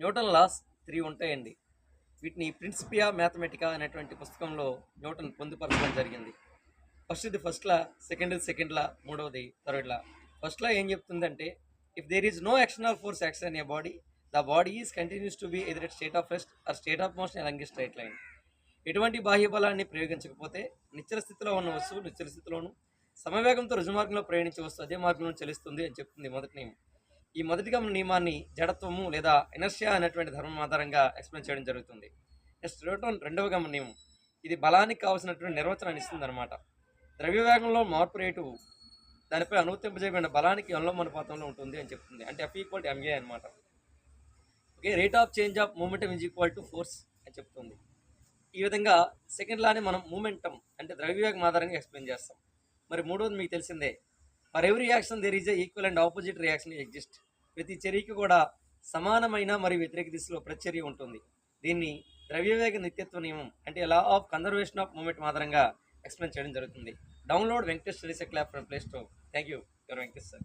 Newton loss three ఉంటాయండి. వీటిని Principia mathematica అనేటువంటి పుస్తకంలో న్యూటన్ పొందుపరచడం జరిగింది. ఫస్ట్ది ఫస్ట్ లా సెకండ్ది సెకండ్ లా మూడవది థర్డ్ లా ఫస్ట్ లా ఏం చెప్తుందంటే if there is no external force action in a body the body is continues to be either state of rest or state of motion along straight line ఎటువంటి బాహ్య బలాన్ని ప్రయోగించకపోతే నిశ్చల స్థితిలో ఉన్న వస్తువు నిశ్చల స్థితిలోను సమవేగంతో రుజుమార్గంలో ప్రయాణించే వస్తువు అదే మార్గంలో చెల్లిస్తుంది అని చెప్తుంది మొదటి నియమం. ఈ మొదటి గమన నియమాన్ని జడత్వము లేదా ఎనర్షియా అనేటువంటి ధర్మం ఆధారంగా ఎక్స్ప్లెయిన్ చేయడం జరుగుతుంది. నెక్స్ట్ న్యూటన్ రెండవ గమన నియమం. ఇది బలానికి కావాల్సినటువంటి నిర్వచనాన్ని ఇస్తుంది అనమాట ద్రవ్యవేగంలో మార్పు రేటు దానిపై అనువర్తింపజేయబడిన బలానికి అనులోమానుపాతంలో ఉంటుంది అని చెప్తుంది. అంటే ఎఫ్ ఈక్వల్ టు ఎంఏ అనమాట okay rate of change of momentum is equal to force అని చెప్తుంది. ఈ విధంగా సెకండ్ లాని మనం మూమెంటం అంటే ద్రవ్యవేగం ఆధారంగా ఎక్స్ప్లెయిన్ చేస్తాం. మరి మూడోది మీకు తెలిసిందే. For every reaction there is equal and opposite reaction exist ప్రతి చర్యకి కూడా సమానమైన మరియు వ్యతిరేక దిశలో ప్రతిచర్య ఉంటుంది. దీన్ని ద్రవ్యవేగ నిత్యత్వ నియమం అంటే law of conservation of moment ఆధారంగా ఎక్స్ప్లెయిన్ చేయడం జరుగుతుంది. Download Venkatesh studies clap from play store thank you your Venkatesh sir